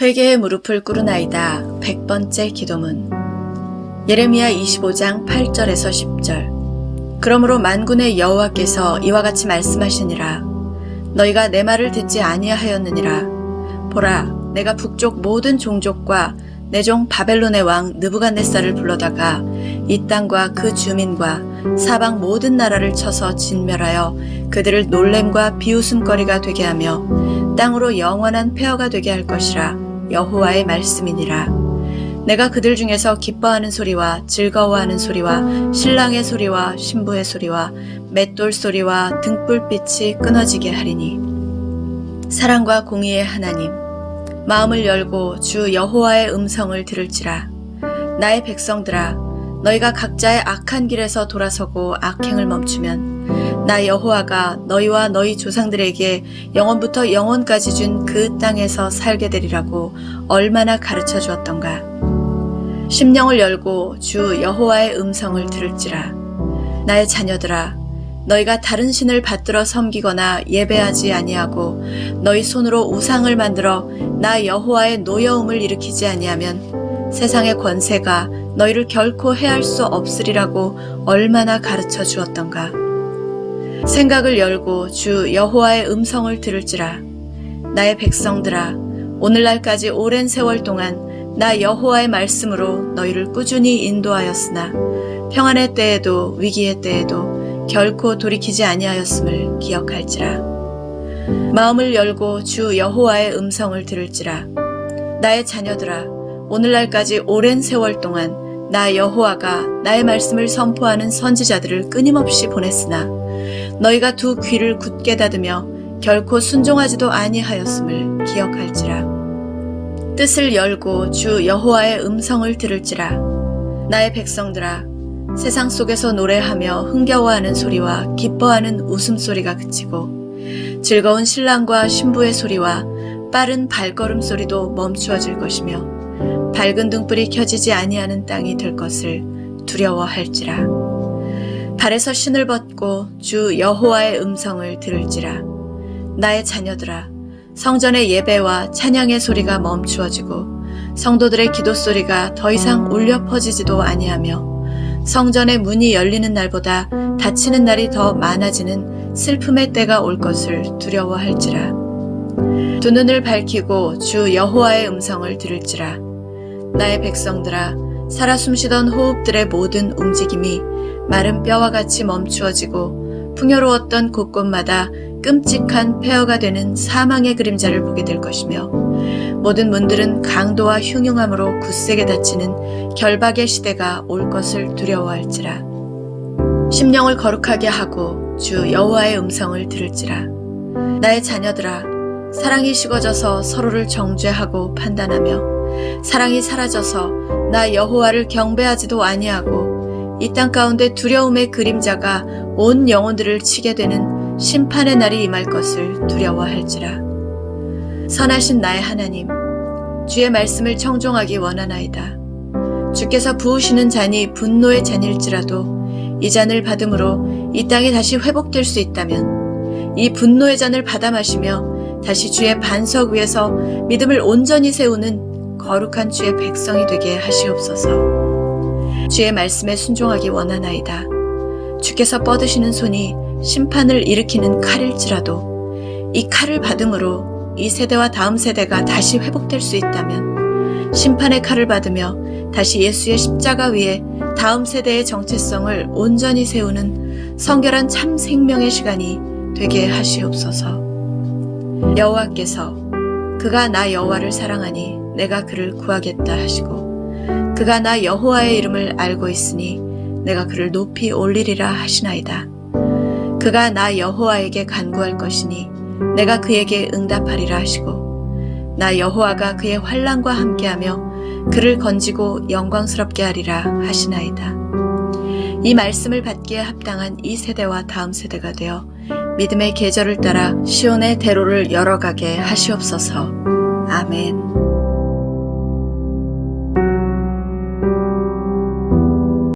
회개의 무릎을 꿇으나이다. 백번째 기도문. 예레미야 25장 8절에서 10절. 그러므로 만군의 여호와께서 이와 같이 말씀하시니라. 너희가 내 말을 듣지 아니하였느니라. 보라, 내가 북쪽 모든 종족과 내 종 바벨론의 왕 느부갓네살을 불러다가 이 땅과 그 주민과 사방 모든 나라를 쳐서 진멸하여 그들을 놀램과 비웃음거리가 되게 하며 땅으로 영원한 폐허가 되게 할 것이라 여호와의 말씀이니라. 내가 그들 중에서 기뻐하는 소리와 즐거워하는 소리와 신랑의 소리와 신부의 소리와 맷돌 소리와 등불빛이 끊어지게 하리니 사랑과 공의의 하나님 마음을 열고 주 여호와의 음성을 들을지라 나의 백성들아 너희가 각자의 악한 길에서 돌아서고 악행을 멈추면 나 여호와가 너희와 너희 조상들에게 영원부터 영원까지 준 그 땅에서 살게 되리라고 얼마나 가르쳐 주었던가. 심령을 열고 주 여호와의 음성을 들을지라. 나의 자녀들아 너희가 다른 신을 받들어 섬기거나 예배하지 아니하고 너희 손으로 우상을 만들어 나 여호와의 노여움을 일으키지 아니하면 세상의 권세가 너희를 결코 해할 수 없으리라고 얼마나 가르쳐 주었던가 생각을 열고 주 여호와의 음성을 들을지라. 나의 백성들아 오늘날까지 오랜 세월 동안 나 여호와의 말씀으로 너희를 꾸준히 인도하였으나 평안의 때에도 위기의 때에도 결코 돌이키지 아니하였음을 기억할지라. 마음을 열고 주 여호와의 음성을 들을지라. 나의 자녀들아 오늘날까지 오랜 세월 동안 나 여호와가 나의 말씀을 선포하는 선지자들을 끊임없이 보냈으나 너희가 두 귀를 굳게 닫으며 결코 순종하지도 아니하였음을 기억할지라. 뜻을 열고 주 여호와의 음성을 들을지라. 나의 백성들아 세상 속에서 노래하며 흥겨워하는 소리와 기뻐하는 웃음소리가 그치고 즐거운 신랑과 신부의 소리와 빠른 발걸음 소리도 멈추어질 것이며 밝은 등불이 켜지지 아니하는 땅이 될 것을 두려워할지라 발에서 신을 벗고 주 여호와의 음성을 들을지라. 나의 자녀들아 성전의 예배와 찬양의 소리가 멈추어지고 성도들의 기도 소리가 더 이상 울려 퍼지지도 아니하며 성전의 문이 열리는 날보다 닫히는 날이 더 많아지는 슬픔의 때가 올 것을 두려워할지라. 두 눈을 밝히고 주 여호와의 음성을 들을지라. 나의 백성들아 살아 숨쉬던 호흡들의 모든 움직임이 마른 뼈와 같이 멈추어지고 풍요로웠던 곳곳마다 끔찍한 폐허가 되는 사망의 그림자를 보게 될 것이며 모든 문들은 강도와 흉흉함으로 굳세게 닫히는 결박의 시대가 올 것을 두려워할지라. 심령을 거룩하게 하고 주 여호와의 음성을 들을지라. 나의 자녀들아 사랑이 식어져서 서로를 정죄하고 판단하며 사랑이 사라져서 나 여호와를 경배하지도 아니하고 이 땅 가운데 두려움의 그림자가 온 영혼들을 치게 되는 심판의 날이 임할 것을 두려워할지라 선하신 나의 하나님 주의 말씀을 청종하기 원하나이다 주께서 부으시는 잔이 분노의 잔일지라도 이 잔을 받음으로 이 땅이 다시 회복될 수 있다면 이 분노의 잔을 받아 마시며 다시 주의 반석 위에서 믿음을 온전히 세우는 거룩한 주의 백성이 되게 하시옵소서. 주의 말씀에 순종하기 원하나이다. 주께서 뻗으시는 손이 심판을 일으키는 칼일지라도 이 칼을 받음으로 이 세대와 다음 세대가 다시 회복될 수 있다면 심판의 칼을 받으며 다시 예수의 십자가 위에 다음 세대의 정체성을 온전히 세우는 성결한 참 생명의 시간이 되게 하시옵소서. 여호와께서 그가 나 여호와를 사랑하니 내가 그를 구하겠다 하시고 그가 나 여호와의 이름을 알고 있으니 내가 그를 높이 올리리라 하시나이다. 그가 나 여호와에게 간구할 것이니 내가 그에게 응답하리라 하시고 나 여호와가 그의 환란과 함께하며 그를 건지고 영광스럽게 하리라 하시나이다. 이 말씀을 받기에 합당한 이 세대와 다음 세대가 되어 믿음의 계절을 따라 시온의 대로를 열어가게 하시옵소서. 아멘.